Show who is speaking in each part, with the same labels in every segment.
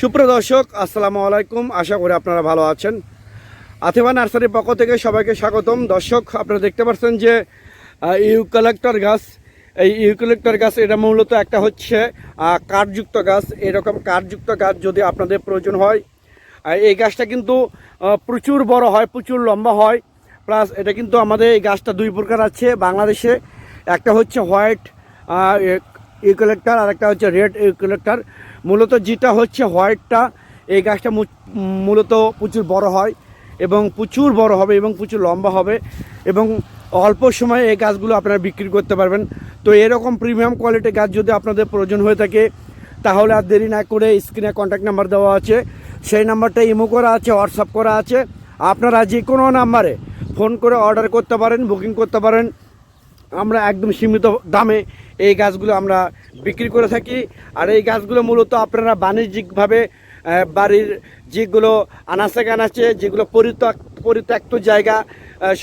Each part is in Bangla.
Speaker 1: সুপ্রিয় দর্শক আসসালামু আলাইকুম। আশা করি আপনারা ভালো আছেন। আথিবা নার্সারির পক্ষ থেকে সবাইকে স্বাগতম। দর্শক আপনারা দেখতে পাচ্ছেন যে আহ, ইউক্যালেক্টর গাছ এই ইউক্যালেক্টর গাছ এটা মূলত একটা হচ্ছে কাঠযুক্ত গাছ। এরকম কাঠযুক্ত গাছ যদি আপনাদের প্রয়োজন হয় এই গাছটা কিন্তু প্রচুর বড় হয় প্রচুর লম্বা হয়। প্লাস এটা কিন্তু আমাদের এই গাছটা দুই প্রকার আছে বাংলাদেশে। একটা হচ্ছে হোয়াইট ইউক্যালেক্টার আর একটা হচ্ছে রেড ইউক্যালেক্টার মূলত যেটা হচ্ছে হোয়াইটটা এই গাছটা মূলত প্রচুর বড় হয় এবং প্রচুর বড় হবে এবং প্রচুর লম্বা হবে এবং অল্প সময়ে এই গাছগুলো আপনারা বিক্রি করতে পারবেন। তো এরকম প্রিমিয়াম কোয়ালিটির গাছ যদি আপনাদের প্রয়োজন হয়ে থাকে, তাহলে আর দেরি না করে স্ক্রিনে কন্ট্যাক্ট নাম্বার দেওয়া আছে। সেই নাম্বারটা ইমো করা আছে হোয়াটসঅ্যাপ করা আছে। আপনারা যে কোনো নাম্বারে ফোন করে অর্ডার করতে পারেন বুকিং করতে পারেন। আমরা একদম সীমিত দামে এই গাছগুলো আমরা বিক্রি করে থাকি। আর এই গাছগুলো মূলত আপনারা বাণিজ্যিকভাবে বাড়ির যেগুলো আনাচে কানাচে যেগুলো পরিত্যক্ত পরিত্যক্ত জায়গা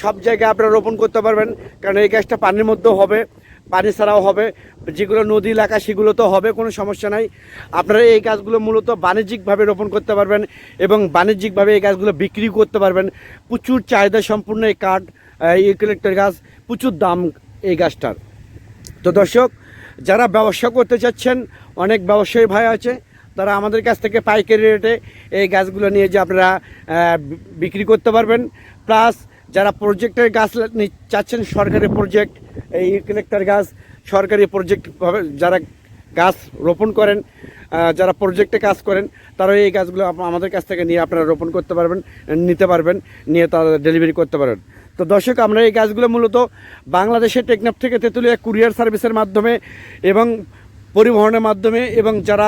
Speaker 1: সব জায়গায় আপনারা রোপণ করতে পারবেন। কারণ এই গাছটা পানির মধ্যেও হবে, পানি ছাড়াও হবে। যেগুলো নদী এলাকা, সেগুলো তো হবে, কোনো সমস্যা নাই। আপনারা এই গাছগুলো মূলত বাণিজ্যিকভাবে রোপণ করতে পারবেন এবং বাণিজ্যিকভাবে এই গাছগুলো বিক্রি করতে পারবেন। প্রচুর চাহিদা সম্পূর্ণ এই কাঠ ইউক্যালেক্টার গাছ, প্রচুর দাম এই গাছটার তো দর্শক, যারা ব্যবসা করতে চাচ্ছেন, অনেক ব্যবসায়ী ভাই আছে, তারা আমাদের কাছ থেকে পাইকারি রেটে এই গাছগুলো নিয়ে যে আপনারা বিক্রি করতে পারবেন। প্লাস যারা প্রজেক্টের গাছ চাচ্ছেন সরকারি প্রজেক্ট, এই ইউক্যালেক্টার গাছ, সরকারি প্রজেক্ট যারা গাছ রোপণ করেন যারা প্রজেক্টে কাজ করেন তারা এই গাছগুলো আমাদের কাছ থেকে নিয়ে আপনারা রোপণ করতে পারবেন, নিতে পারবেন, নিয়ে তারা ডেলিভারি করতে পারবেন। তো দর্শক, আমরা এই গাছগুলো মূলত বাংলাদেশের টেকনাফ থেকে তেঁতুলিয়া কুরিয়ার সার্ভিসের মাধ্যমে এবং পরিবহনের মাধ্যমে এবং যারা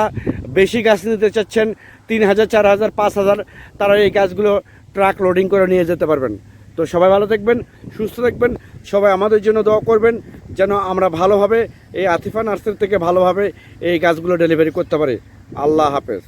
Speaker 1: বেশি গাছ নিতে চাচ্ছেন, তিন হাজার, চার হাজার, পাঁচ হাজার, তারা এই গাছগুলো ট্রাক লোডিং করে নিয়ে যেতে পারবেন। তো সবাই ভালো থাকবেন, সুস্থ থাকবেন, সবাই আমাদের জন্য দোয়া করবেন যেন আমরা ভালোভাবে এই আতিফা নার্সারি থেকে ভালোভাবে এই গাছগুলো ডেলিভারি করতে পারি। আল্লাহ হাফেজ।